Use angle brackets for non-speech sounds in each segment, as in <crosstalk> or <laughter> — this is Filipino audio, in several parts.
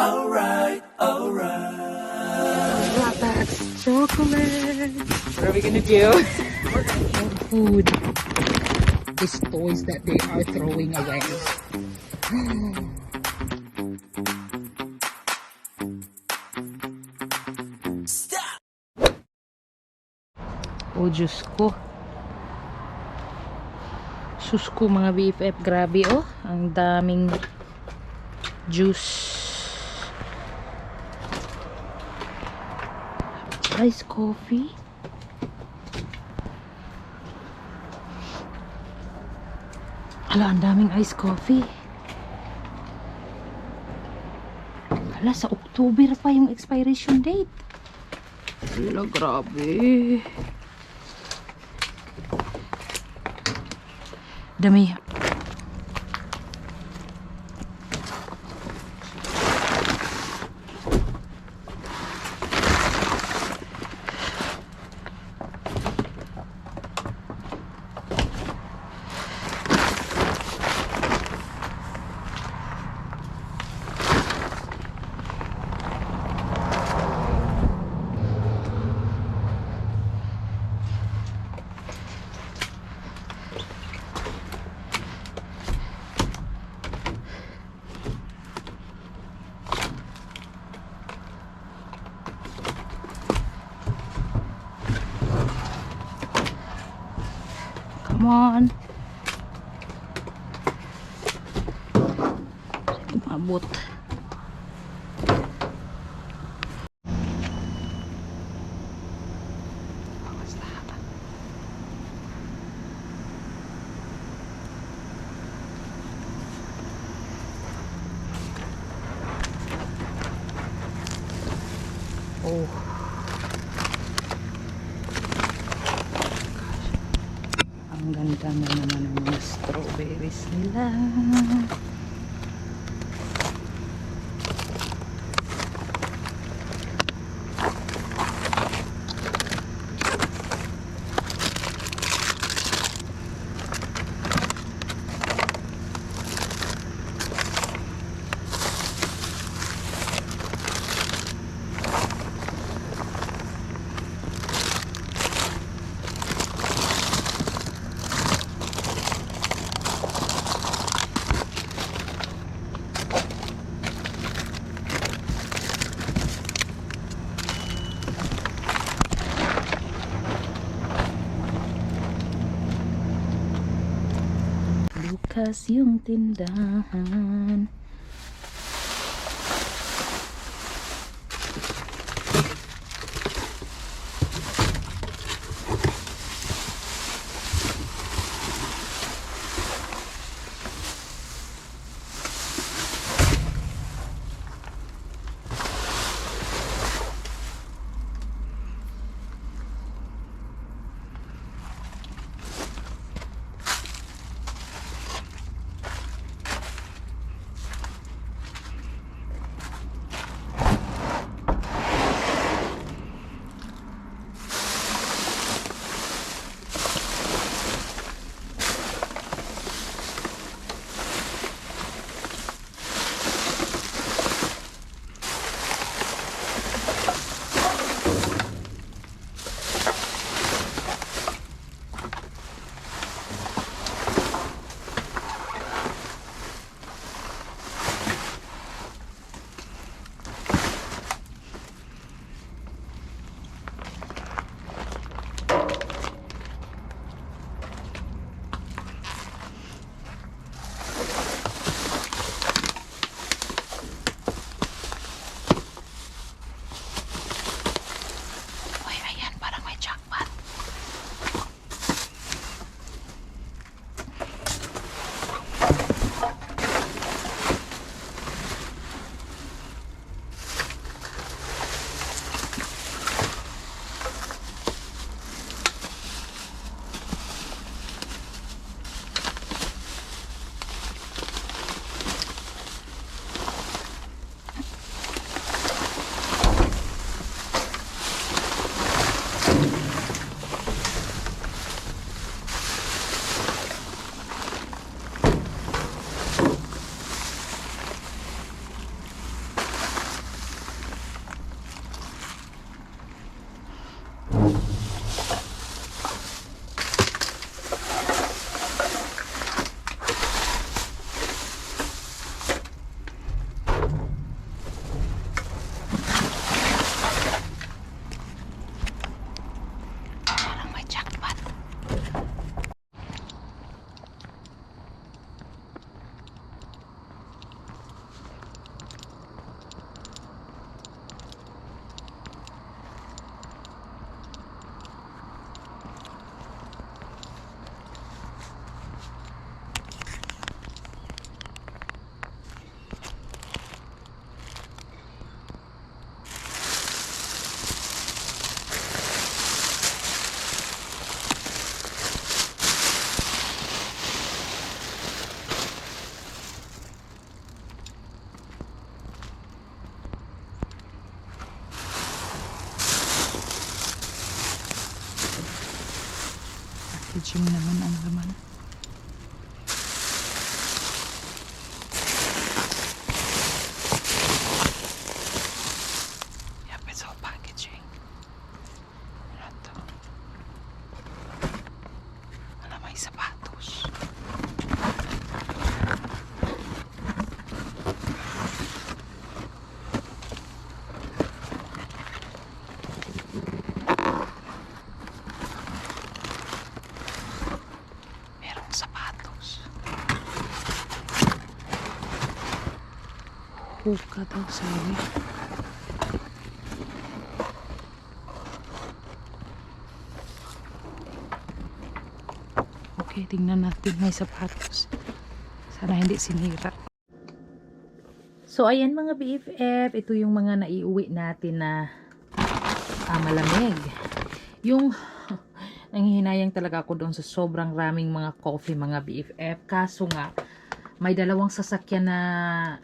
alright, alright. That's chocolate. What are we gonna do? food. These toys that they are throwing away. Stop! Oh, Diyos ko. Sus ko mga BFF. Grabe oh. Ang daming juice. Ice coffee. Hala, ang daming ice coffee. Hala, sa October pa yung expiration date. Hala, grabe. Dami. Lahat. Oh. Ang ganda na naman ng mga strawberries nila. Bukas yung tindahan. Ключі мене, мене, мене. Sabi. Okay, tingnan natin may sapatos. Sana hindi sinira. So, ayan mga BFF, ito yung mga naiuwi natin na ah, malamig. Yung <laughs> nanghihinayang talaga ako doon sa sobrang raming mga coffee mga BFF. Kaso nga, may dalawang sasakyan na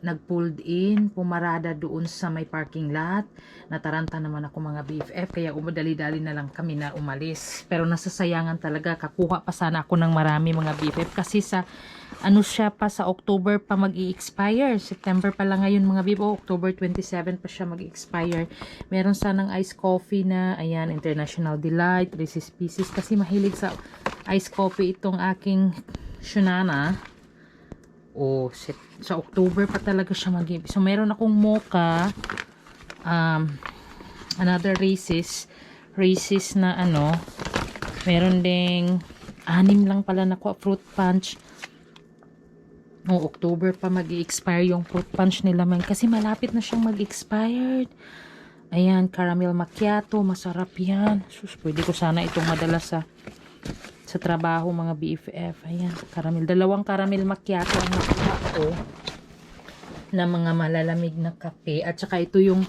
nag-pulled in, pumarada doon sa may parking lot. Nataranta naman ako mga BFF, kaya umadali-dali na lang kami na umalis. Pero nasasayangan talaga, kakuha pa sana ako ng marami mga BFF kasi sa ano siya pa sa October pa mag expire September pa lang ngayon mga bibo. October 27 pa siya mag expire Meron sanang iced coffee na, ayan, International Delight, Reese's Pieces. Kasi mahilig sa iced coffee itong aking Shunana. O, set, sa October pa talaga siya mag So, meron akong mocha, um, another Reese's, Reese's na ano, meron ding, anim lang pala na ko, fruit punch, No, October pa mag expire yung fruit punch nila man. Kasi malapit na siyang mag-expired. Ayan, caramel macchiato. Masarap yan. Sus, pwede ko sana itong madala sa sa trabaho mga BFF. Ayan, caramel. Dalawang caramel macchiato ang nakuha ko na mga malalamig na kape. At saka ito yung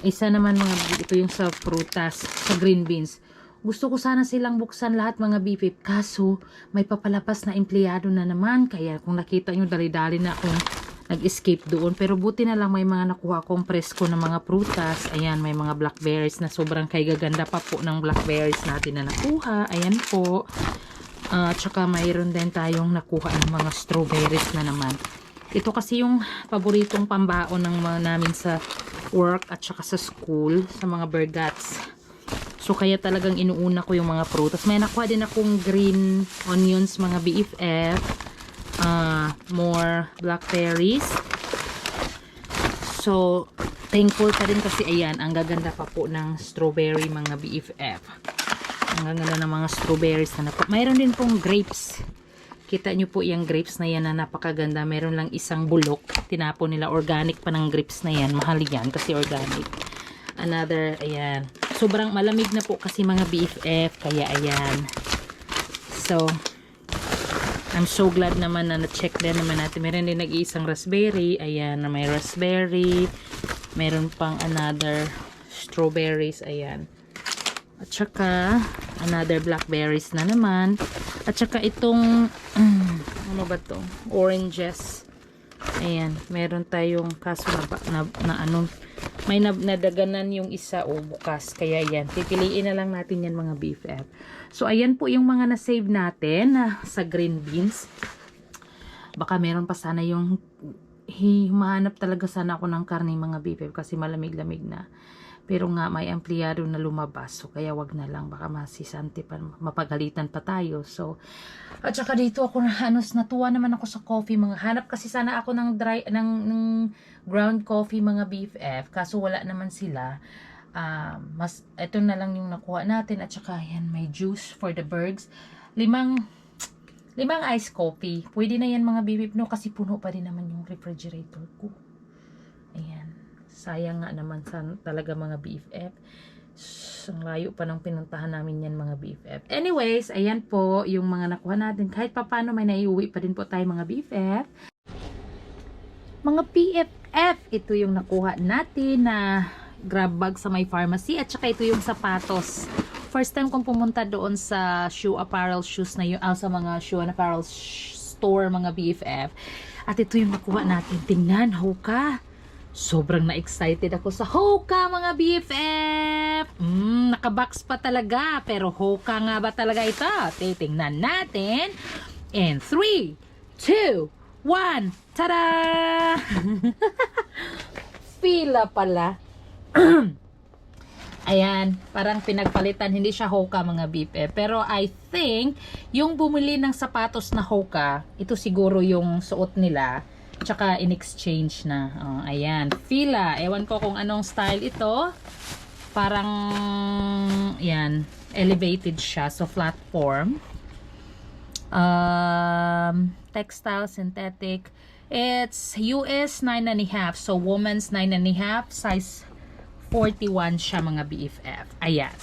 isa naman mga ito yung sa prutas, sa green beans. Gusto ko sana silang buksan lahat mga BFF. Kaso, may papalapas na empleyado na naman. Kaya kung nakita nyo, dali-dali na akong nag-escape doon. Pero buti na lang may mga nakuha akong presko na mga prutas. Ayan, may mga blackberries na sobrang kay gaganda pa po ng blackberries natin na nakuha. Ayan po. At tsaka mayroon din tayong nakuha ng mga strawberries na naman. Ito kasi yung paboritong pambaon ng mga namin sa work at saka sa school, sa mga bergats. So, kaya talagang inuuna ko yung mga prutas. May nakuha din akong green onions, mga BFF. Ah more blackberries. So, thankful pa rin kasi ayan, ang gaganda pa po ng strawberry mga BFF. Ang gaganda ng mga strawberries na nakuha. Mayroon din pong grapes. Kita nyo po yung grapes na yan na napakaganda. Meron lang isang bulok. Tinapon nila. Organic pa ng grapes na yan. Mahal yan kasi organic. Another, ayan. Sobrang malamig na po kasi mga BFF. Kaya ayan. So, I'm so glad naman na na-check din naman natin. Meron din nag-iisang raspberry. Ayan, na may raspberry. Meron pang another strawberries. Ayan. At saka, another blackberries na naman. At saka itong, <clears throat> ano ba to? Oranges. Ayan, meron tayong kaso na, na, na ano, may na, nadaganan yung isa o bukas. Kaya yan, pipiliin na lang natin yan mga BFF. So, ayan po yung mga na-save natin ah, sa green beans. Baka meron pa sana yung humahanap talaga sana ako ng karne mga BFF kasi malamig-lamig na. Pero nga may empleyado na lumabas. So kaya wag na lang baka masisante pa mapagalitan pa tayo. So at saka dito ako na hanos natuwa naman ako sa coffee mga hanap kasi sana ako ng dry ng, ng ground coffee mga BFF kaso wala naman sila. Ah, mas ito na lang yung nakuha natin at saka yan may juice for the birds. Limang limang iced coffee. Pwede na yan mga BFF no kasi puno pa din naman yung refrigerator ko. Ayan. Sayang nga naman sa talaga mga BFF. Ang layo pa ng pinuntahan namin yan mga BFF. Anyways, ayan po yung mga nakuha natin. Kahit papano may naiuwi pa din po tayo mga BFF. Mga PFF, ito yung nakuha natin na grab bag sa may pharmacy at saka ito yung sapatos. First time kong pumunta doon sa shoe apparel shoes na yun, ah, sa mga shoe and apparel store mga BFF. At ito yung nakuha natin. Tingnan, hoka. Sobrang na-excited ako sa Hoka mga BFF! Mm, nakabox pa talaga. Pero Hoka nga ba talaga ito? Titingnan natin. In 3, 2, 1, tada! <laughs> Pila pala. <clears throat> Ayan, parang pinagpalitan. Hindi siya Hoka mga BFF. Pero I think, yung bumili ng sapatos na Hoka, ito siguro yung suot nila. Tsaka in-exchange na. Oh, ayan, fila. Ewan ko kung anong style ito. Parang, yan, elevated siya. So, flat form. Um, textile, synthetic. It's US 9.5. So, woman's 9.5. Size 41 siya mga BFF. Ayan.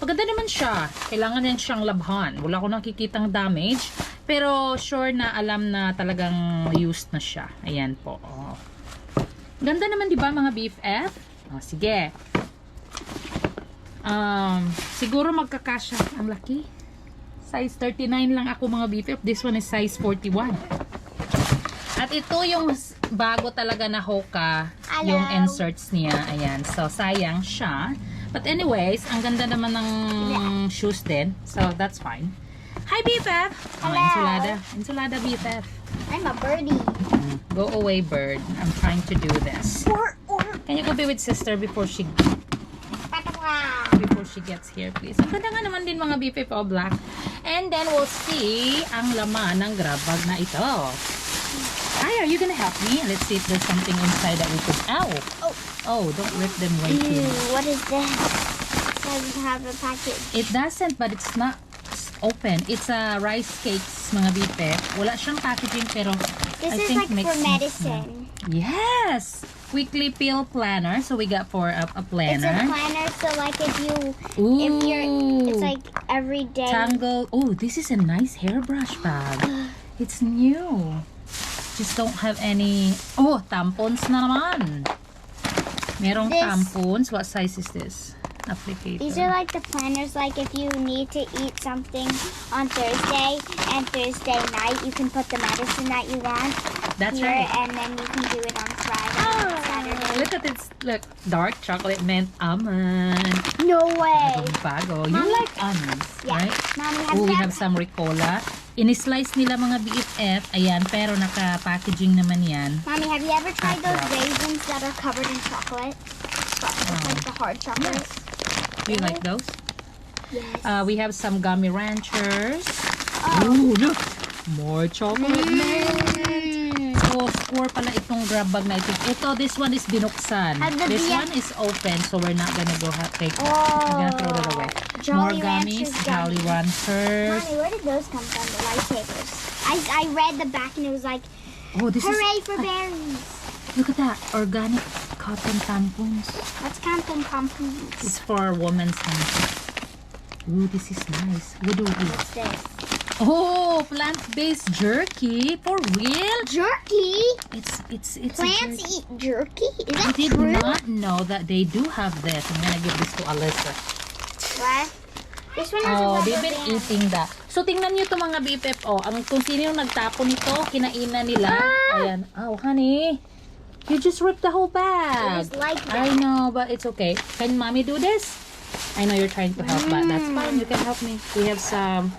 Maganda naman siya. Kailangan din siyang labhan. Wala ko nakikitang damage. Pero sure na alam na talagang used na siya. Ayan po. Oh. Ganda naman 'di ba mga BFF? Oh, sige. Um, siguro magkakasya. Ang laki. Size 39 lang ako mga BFF. This one is size 41. At ito yung bago talaga na Hoka, Hello. yung inserts niya. Ayan. So, sayang siya. But anyways, ang ganda naman ng shoes din. So, that's fine. Hi, BFF! Oh, Hello. insulada. Insulada, BFF. I'm a birdie. Go away, bird. I'm trying to do this. Or, or, Can you go be with sister before she before she gets here, please? Ang ganda nga naman din mga BFF, all black. And then we'll see ang laman ng grab bag na ito. Hi, are you gonna help me? Let's see if there's something inside that we could... Ow! Oh. Oh, don't rip them way too Ew, much. what is this? It doesn't have a package. It doesn't, but it's not open. It's a rice cakes, mga bipe. Wala siyang packaging, pero This I is think like makes for sense medicine. Yes! Weekly pill planner. So we got for a, a It's a planner. planner, so like if you, Ooh! if you're, it's like every day. Tangle. Oh, this is a nice hairbrush bag. <gasps> It's new. Just don't have any... Oh, tampons na naman. Merong This- tampons. What size is this? Applicator. These are like the planners, like if you need to eat something on Thursday and Thursday night, you can put the medicine that you want That's here, right. and then you can do it on Friday and ah, Saturday. Look at this. Look, dark chocolate mint almond. No way! Bago. You Mommy? like almonds, Yeah. right? Mommy, have Oh, we have some ricola. Ini-slice nila mga BFF. Ayan, pero naka-packaging naman yan. Mommy, have you ever tried those raisins that are covered in chocolate? But like the hard chocolate? Yes. Do you like those? Yes. Uh, we have some gummy ranchers. Oh. Ooh, look! More chocolate mm -hmm. 4 pala itong grab bag na ito. Ito, this one is binuksan. This one is open, so we're not gonna go ha- take that. Oh. We're gonna throw it away. Jolly More gummies, Ranchers Jolly Ranchers. Mommy, where did those come from, the lightsabers? I, I read the back and it was like, oh, this hooray is, for uh, berries. Look at that, organic cotton tampons. That's cotton tampons. It's for women's tampons. Ooh, this is nice. What do we do? What's this? Oh, plant-based jerky. For real? Jerky? It's, it's, it's Plants jerky. eat jerky? Is that I that did true? not know that they do have this. I'm gonna give this to Alyssa. What? This one has Oh, a they've been band. eating that. So, tingnan nyo ito mga BFF. Oh, ang, kung sino yung nagtapon nito, kinainan nila. Ah! Ayan. Oh, honey. You just ripped the whole bag. It like I know, but it's okay. Can mommy do this? I know you're trying to help, but that's fine. You can help me. We have some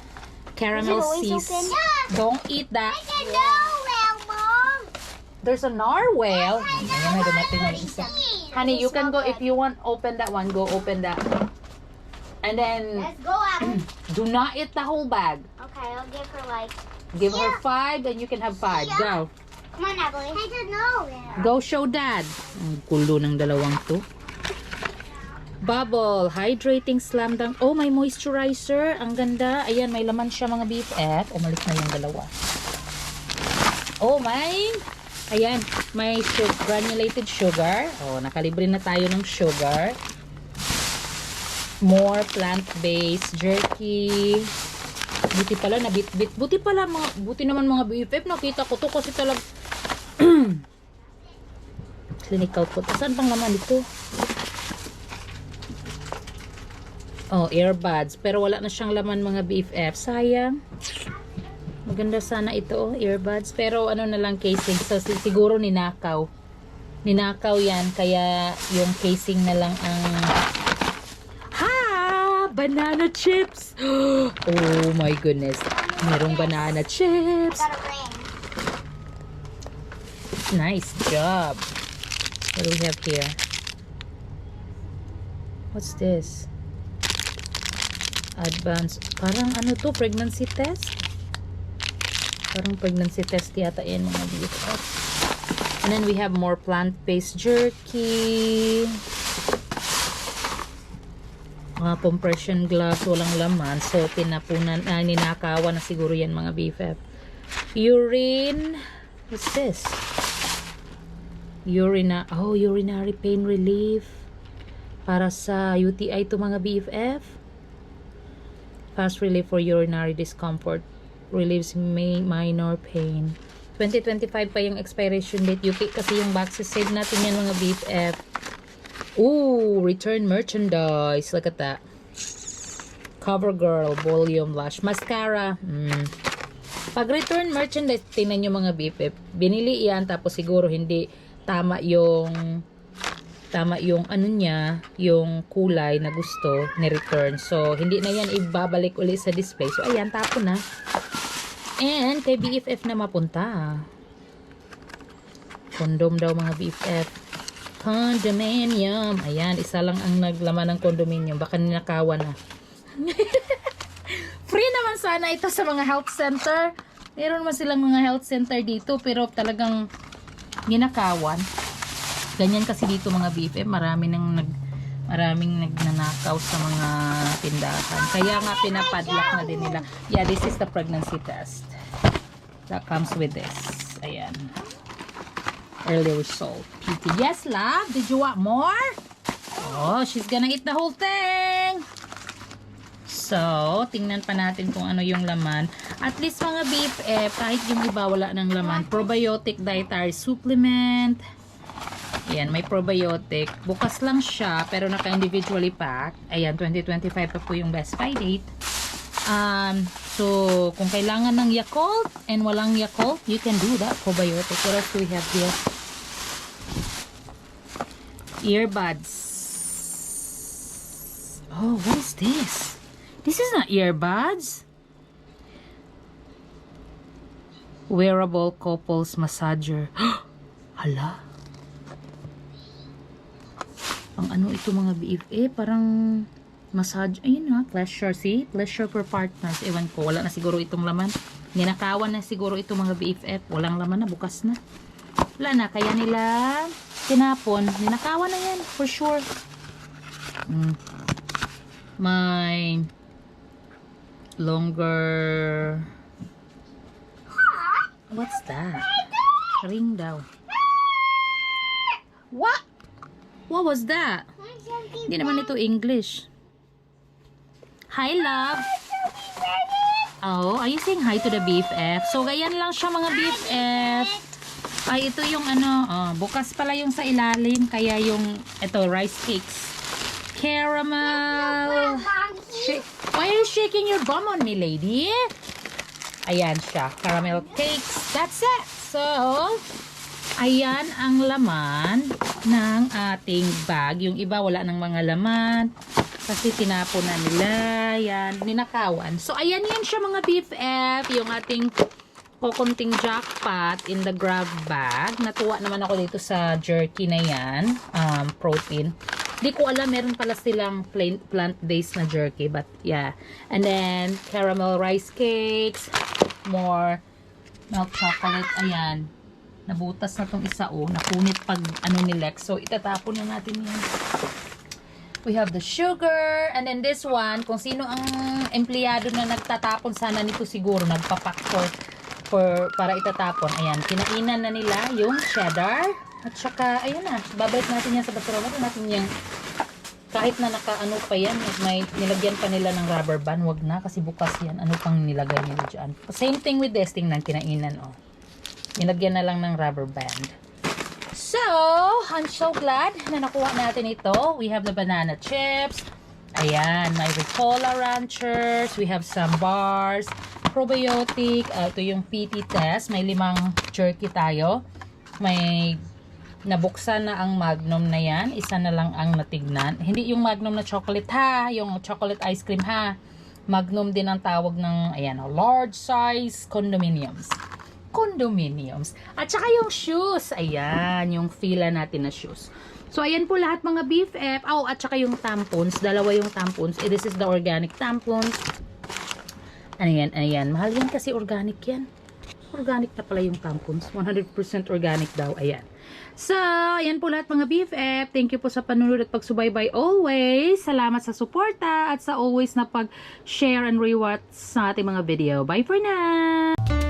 caramel open? Don't eat that. There's a narwhal. Ayan na, dumating na yung isa. Honey, you can go, if you want, open that one, go open that. And then, Let's go, <clears throat> do not eat the whole bag. okay, I'll give her like. Give her five, and you can have five. Go. Come on, Apple. I don't know. Go show dad. Ang kulo ng dalawang to. Bubble, hydrating slam dunk. Oh, may moisturizer. Ang ganda. Ayan, may laman siya mga BFF. Umalis na yung dalawa. Oh, may... Ayan, may su- granulated sugar. Oh, nakalibre na tayo ng sugar. More plant-based jerky. Buti pala, nabit-bit. Buti pala, mga, buti naman mga BFF. Nakita ko to kasi talaga <clears throat> clinical po. Saan pang laman ito? Oh, earbuds. Pero wala na siyang laman mga BFF. Sayang. Maganda sana ito, oh, earbuds. Pero ano na lang casing. So, si- siguro ninakaw. Ninakaw yan, kaya yung casing na lang ang... Ha! Banana chips! <gasps> Oh my goodness. Merong banana chips. Nice job. What do we have here? What's this? Advance. Parang ano to? Pregnancy test? Parang pregnancy test yata yan mga BFF. And then we have more plant-based jerky. Mga compression gloves, walang laman. So, tinapunan, ah, ninakawan na siguro yan mga BFF. Urine. What's this? Urina, oh, urinary pain relief. Para sa UTI to mga BFF. Fast relief for urinary discomfort. Relieves may minor pain. 2025 pa yung expiration date. UK kasi yung boxes. Save natin yan mga BFF. Ooh, return merchandise. Look at that. CoverGirl Volume Lash Mascara. Mm. Pag return merchandise, tingnan nyo mga BFF. Binili yan tapos siguro hindi tama yung tama yung ano niya, yung kulay na gusto ni return. So, hindi na yan ibabalik uli sa display. So, ayan, tapo na. And, kay BFF na mapunta. Condom daw mga BFF. Condominium. Ayan, isa lang ang naglaman ng condominium. Baka ninakawan na. <laughs> Free naman sana ito sa mga health center. Meron naman silang mga health center dito pero talagang ginakawan. Ganyan kasi dito mga BFF, marami nang nag maraming nagnanakaw sa mga tindahan. Kaya nga pinapadlock na din nila. Yeah, this is the pregnancy test. That comes with this. Ayan. Early result. PT. Yes, love. Did you want more? Oh, she's gonna eat the whole thing. So, tingnan pa natin kung ano yung laman. At least mga beef, eh, kahit yung iba wala ng laman. Probiotic dietary supplement. Ayan, may probiotic. Bukas lang siya, pero naka-individually pack. Ayan, 2025 pa po yung best buy date. Um, so, kung kailangan ng Yakult and walang Yakult, you can do that probiotic. What else do we have here? Earbuds. Oh, what is this? This is not earbuds. Wearable couples massager. <gasps> Hala. Ang ano ito mga BF? Eh, parang massage. Ayun nga, pleasure. See? Pleasure for partners. Ewan ko, wala na siguro itong laman. Ninakawan na siguro ito mga BFF. Walang laman na, bukas na. Wala na, kaya nila tinapon. Ninakawan na yan, for sure. Mm. May longer... What's that? Ring daw. What? What was that? Hindi naman ito English. Hi, love. Oh, are you saying hi to the BFF? So, ganyan lang siya mga BFF. Ay, ito yung ano, oh, bukas pala yung sa ilalim. Kaya yung, ito, rice cakes. Caramel. Shake. Why are you shaking your bum on me, lady? Ayan siya. Caramel cakes. That's it. So, ayan ang laman ng ating bag. Yung iba wala ng mga laman. Kasi tinapon na nila. Yan. Ninakawan. So, ayan yan siya mga BFF. Yung ating kukunting jackpot in the grab bag. Natuwa naman ako dito sa jerky na yan. Um, protein. Di ko alam, meron pala silang plant-based na jerky. But, yeah. And then, caramel rice cakes. More milk chocolate. Ayan. Nabutas na tong isa, oh. Napunit pag, ano ni Lex. So, itatapon na natin yan. We have the sugar. And then this one, kung sino ang empleyado na nagtatapon sana nito siguro, nagpapak for, for, para itatapon. Ayan, kinainan na nila yung cheddar. At saka, ayun na, babalik natin yan sa basura. Wala natin yung, kahit na nakaano pa yan, may nilagyan pa nila ng rubber band, wag na, kasi bukas yan. Ano pang nilagay nila dyan? Same thing with this, tingnan, kinainan, oh. Nilagyan na lang ng rubber band. So, I'm so glad na nakuha natin ito. We have the banana chips. Ayan, may Ricola Ranchers. We have some bars. Probiotic. Uh, ito yung PT test. May limang jerky tayo. May nabuksan na ang Magnum na yan. Isa na lang ang natignan. Hindi yung Magnum na chocolate ha. Yung chocolate ice cream ha. Magnum din ang tawag ng, ayan, oh, large size condominiums. Condominiums. At saka yung shoes. Ayan, yung fila natin na shoes. So, ayan po lahat mga beef F. Oh, at saka yung tampons. Dalawa yung tampons. Eh, this is the organic tampons. Ano yan? Ano yan? Mahal yan kasi organic yan. Organic na pala yung tampons. 100% organic daw. Ayan. So, ayan po lahat mga BFF. Thank you po sa panunod at pagsubaybay always. Salamat sa suporta at sa always na pag-share and rewatch sa ating mga video. Bye for now!